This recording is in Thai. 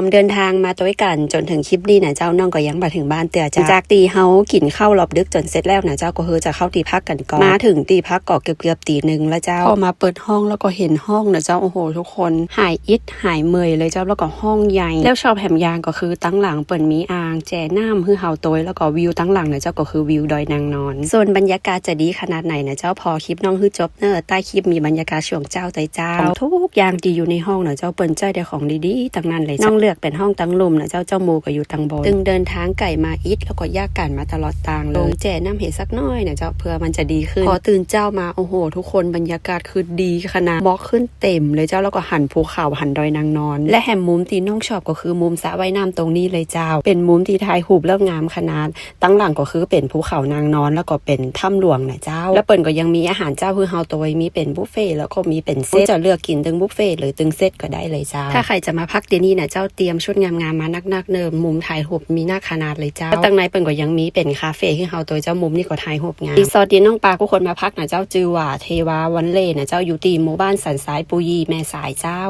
ผมเดินทางมาตัวกันจนถึงคลิปนี้นะเจ้าน้องก็ยังมาถึงบ้านเตือจ้าจากตีเฮากินข้าวรอบดึกจนเสร็จแล้วนะเจ้าก็เฮอจะเข้าตีพักกันก่อนมาถึงตีพักก็เกือบเกือบๆตีหนึ่งแล้วเจ้าพอมาเปิดห้องแล้วก็เห็นห้องนะเจ้าโอ้โห ทุกคนหายอิดหายเมยเลยเจ้าแล้วก็ห้องใหญ่แล้วชอบแหมยางก็คือตั้งหลังเปิดมีอ่างแจน้ำฮือเฮาโตยแล้วก็วิวตั้งหลังนะเจ้าก็คือวิวดอยนางนอนส่วนบรรยากาศจะดีขนาดไหนนะเจ้าพอคลิปน้องฮือจบเนอะใต้คลิปมีบรรยากาศช่วงเจ้าใจเจ้าของทุกอย่างดีอยู่ในห้องนะเจ้าเปิ้นใจได้ของดีๆตั้งนั้นเลยน้องเลือกเป็นห้องตั้งลมนะเจ้าเจ้าโมก็อยู่ตังบนตึงเดินทางไก่มาอิดแล้วก็ยากกันมาตลอดทางเลยลงแจน้ำเห็ดสักหน้อยนะเจ้าเพื่อมันจะดีขึ้น พอตื่นเจ้ามาโอ้โห ทุกคนบรรยากาศคือดีขนาดมอกขึ้นเต็มเลยเจ้าแล้วก็หันภูเขาหันดอยนางนอน และแหมมุมที่น้องชอบก็คือมุมสระว่ายน้ำตรงนี้เลยเจ้า เป็นมุมที่ถ่ายรูปเลิกงามขนาดตั้งหลังก็คือเป็นภูเขานางนอน แล้วก็เป็นถ้ำหลวงนะเจ้า แล้วเปิ่นก็ยังมีอาหารเจ้าคือเฮาตัวมีเป็นบุฟเฟ่ต์แล้วก็มีเป็นเซตจะเลือกกินตึงบุฟเฟ่ต์หรือตึงเซตก็ได้เลยเจ้าถ้าใครจะมาพักที่นี่นะเจ้าเตรียมชุดงามๆมานักๆเนิมมุมถ่ายรูปมีหน้าขนาดเลยเจ้าแล้วตั้งในเปิ่นก็ยังมีเป็นคาเฟ่คือเฮาตัวเจ้ามุมนี่ก็ถ่ายรูปงามรีสอร์ทที่น้องปลาผู้คนมาพักนะเจ้าจือว่าเทวาวันเล่นะเจ้าอยู่ตีหมู่บ้านสันสายปุยีแม่สายเจ้า